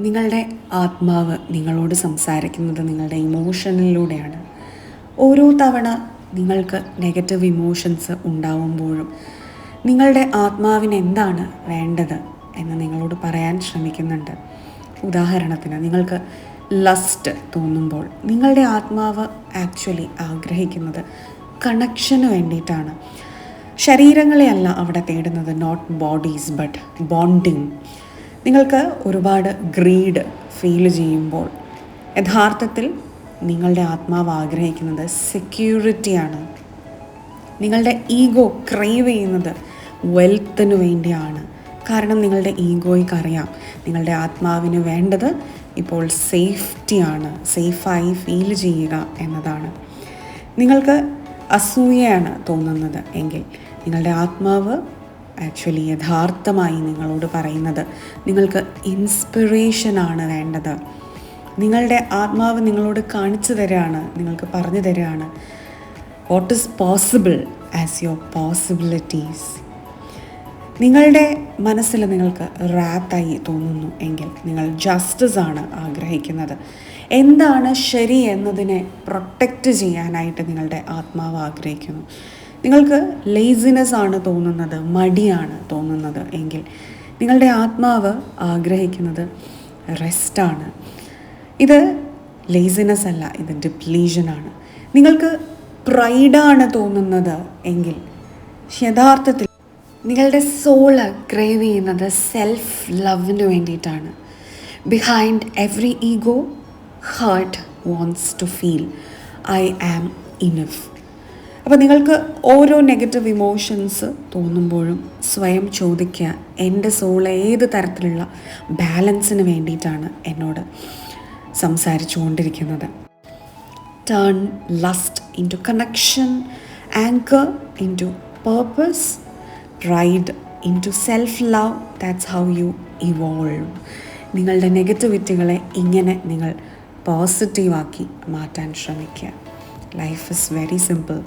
നിങ്ങളുടെ ആത്മാവ് നിങ്ങളോട് സംസാരിക്കുന്നത് നിങ്ങളുടെ ഇമോഷനിലൂടെയാണ് ഓരോ തവണ നിങ്ങൾക്ക് നെഗറ്റീവ് ഇമോഷൻസ് ഉണ്ടാവുമ്പോഴും നിങ്ങളുടെ ആത്മാവിന് എന്താണ് വേണ്ടത് എന്ന് നിങ്ങളോട് പറയാൻ ശ്രമിക്കുന്നുണ്ട്. ഉദാഹരണത്തിന് നിങ്ങൾക്ക് ലസ്റ്റ് തോന്നുമ്പോൾ നിങ്ങളുടെ ആത്മാവ് ആക്ച്വലി ആഗ്രഹിക്കുന്നത് കണക്ഷന് വേണ്ടിയിട്ടാണ്. ശരീരങ്ങളെയല്ല അവിടെ തേടുന്നത് നോട്ട് ബോഡീസ് ബട്ട് ബോണ്ടിങ് നിങ്ങൾക്ക് ഒരുപാട് ഗ്രീഡ് ഫീൽ ചെയ്യുമ്പോൾ യഥാർത്ഥത്തിൽ നിങ്ങളുടെ ആത്മാവ് ആഗ്രഹിക്കുന്നത് സെക്യൂരിറ്റിയാണ് നിങ്ങളുടെ ഈഗോ ക്രൈവ് ചെയ്യുന്നത് വെൽത്തിന് വേണ്ടിയാണ്. കാരണം നിങ്ങളുടെ ഈഗോയ്ക്ക് അറിയാം നിങ്ങളുടെ ആത്മാവിന് വേണ്ടത് ഇപ്പോൾ സേഫ്റ്റിയാണ് സേഫായി ഫീൽ ചെയ്യുക എന്നതാണ്. നിങ്ങൾക്ക് അസൂയയാണ് തോന്നുന്നത് എങ്കിൽ നിങ്ങളുടെ ആത്മാവ് ആക്ച്വലി യഥാർത്ഥമായി നിങ്ങളോട് പറയുന്നത്. നിങ്ങൾക്ക് ഇൻസ്പിറേഷനാണ് വേണ്ടത്. നിങ്ങളുടെ ആത്മാവ് നിങ്ങളോട് കാണിച്ചു തരികയാണ് നിങ്ങൾക്ക് പറഞ്ഞു തരികയാണ് what is possible as your possibilities നിങ്ങളുടെ മനസ്സിൽ നിങ്ങൾക്ക് റാത്തായി തോന്നുന്നു എങ്കിൽ നിങ്ങൾ ജസ്റ്റിസ് ആണ് ആഗ്രഹിക്കുന്നത്. എന്താണ് ശരി എന്നതിനെ പ്രൊട്ടക്റ്റ് ചെയ്യാനായിട്ട് നിങ്ങളുടെ ആത്മാവ് ആഗ്രഹിക്കുന്നു. നിങ്ങൾക്ക് ലേസിനെസ് ആണ് തോന്നുന്നത് മടിയാണ് തോന്നുന്നത് എങ്കിൽ. നിങ്ങളുടെ ആത്മാവ് ആഗ്രഹിക്കുന്നത് റെസ്റ്റാണ് ഇത് ലേസിനെസ് അല്ല ഇത് ഡിപ്ലീഷനാണ് നിങ്ങൾക്ക് പ്രൈഡാണ് തോന്നുന്നത് എങ്കിൽ യഥാർത്ഥത്തിൽ നിങ്ങളുടെ സോൾ ക്രേവ് ചെയ്യുന്നത് സെൽഫ് ലവിന് വേണ്ടിയിട്ടാണ്. Behind every ego heart wants to feel I am enough അപ്പോൾ നിങ്ങൾക്ക് ഓരോ നെഗറ്റീവ് ഇമോഷൻസ് തോന്നുമ്പോഴും സ്വയം ചോദിക്കുക എന്റെ സോൾ ഏത് തരത്തിലുള്ള ബാലൻസിന് വേണ്ടിയിട്ടാണ് എന്നോട് സംസാരിച്ചു കൊണ്ടിരിക്കുന്നത് turn lust into connection anchor into purpose pride into self love that's how you evolve നിങ്ങളുടെ നെഗറ്റിവിറ്റികളെ ഇങ്ങനെ നിങ്ങൾ പോസിറ്റീവാക്കി മാറ്റാൻ ശ്രമിക്കുക. ലൈഫ് ഇസ് വെരി സിമ്പിൾ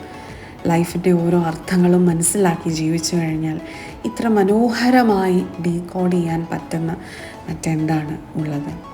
ലൈഫിന്റെ ഓരോ അർത്ഥങ്ങളും മനസ്സിലാക്കി ജീവിച്ചു കഴിഞ്ഞാൽ ഇത്ര മനോഹരമായി ഡീകോഡ് ചെയ്യാൻ പറ്റുന്ന മറ്റെന്താണ് ഉള്ളത്?